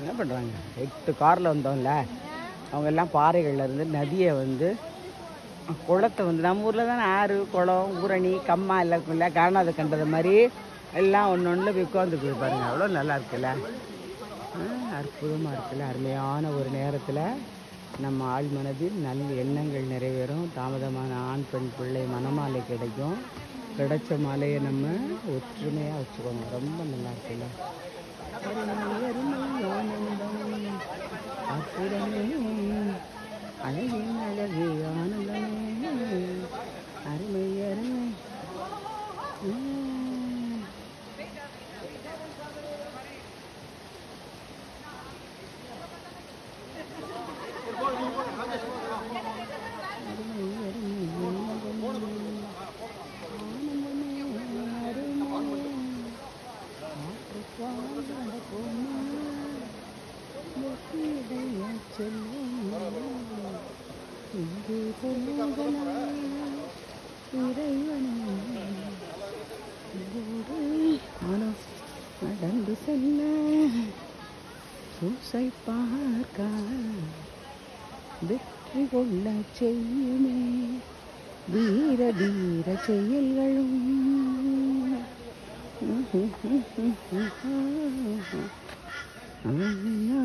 என்ன பண்ணுறாங்க எட்டு காரில் வந்தோம்ல. அவங்க எல்லாம் பாறைகள்ல இருந்து நதியை வந்து குளத்தை வந்து நம்ம ஊரில் தானே ஆறு குளம் ஊரணி கம்மா எல்லாம் இருக்குல்ல காணாத கண்டது மாதிரி எல்லாம் ஒன்று ஒன்றில் போய் உட்காந்துக்குது பாருங்க. அவ்வளோ நல்லா இருக்குல்ல. அற்புதமாக இருக்குல்ல. அருமையான ஒரு நேரத்தில் நம்ம ஆள் மனதில் நல்ல எண்ணங்கள் நிறைவேறும். தாமதமான ஆண் பெண் பிள்ளை மனமாலை கிடைக்கும். கிடைச்ச மாலையை நம்ம ஒற்றுமையாக வச்சுக்கோங்க. ரொம்ப நல்லா இருக்குல்ல? அப்புறம் நடந்து செல்ல சூசை பார்க்க வெற்றி கொள்ள செய்யுமே வீர தீர செயல்களும் ஆனந்தம்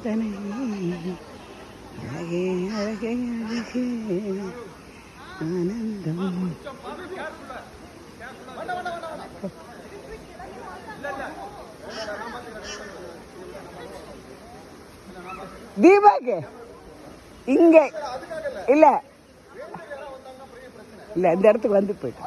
ஆராதனை அழகே அழகே அழகே. ஆனந்தம். தீபாக்கு? இங்க. இல்ல. இல்ல இந்த இடத்துக்கு வந்து போயிட்டு.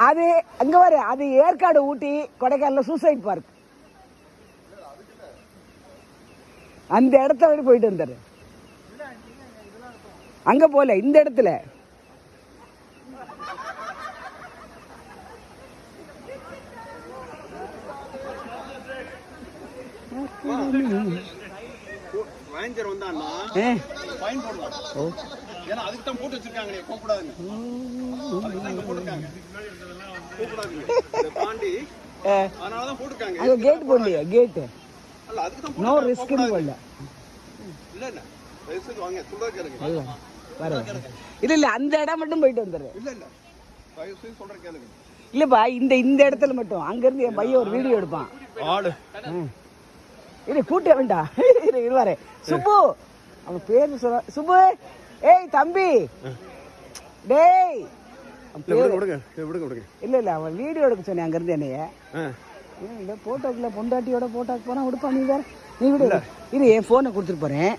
அது அங்க வரு அது ஏற்காடு ஊட்டி கொடைக்கானல சூசைட் பார்க் அந்த இடத்த வரை போயிட்டு வந்துடுற அங்க போல இந்த இடத்துல. மேனேஜர் வந்தான்னா ஏன்னா அதுக்கு தான் போட்டு வச்சிருக்காங்க நீங்க போகக்கூடாதுன்னு அதுக்கு தான் இங்க போட்டிருக்காங்க போகக்கூடாதுங்க இதை தாண்டி ஏ, அதனால தான் போட்டிருக்காங்க கேட் போடலையா கேட்டு அல்ல அதுக்கு தான் நோ. போடல இல்ல இல்ல தயவு செய்து வாங்க சொல்றா கேளுங்க இல்ல இல்ல இல்ல அந்த இடம் மட்டும் போயிட்டு வந்துடுறேன் இல்ல இல்ல தயவு செய்து சொல்ற கேளுங்க இல்லப்பா இந்த இந்த இடத்துல மட்டும் அங்க இருந்து என் பையன் ஒரு வீடியோ எடுப்பான் ஆளு. இரு கூட்ட வேண்டாம் இரு இருவாரு சுப்பு அவன் பேர் சொல்ல சுப்பு ஏய் தம்பி. டேய். இல்ல இல்ல அவன் வீடியோ எடுக்க சொன்னேன் அங்க இருந்து என்னைய போட்டோக்குள்ள பொண்டாட்டியோட போட்டோக்கு போனா விடுப்பா நீ வேற. நீ விடு இரு என் போனை கொடுத்துட்டு போறேன்.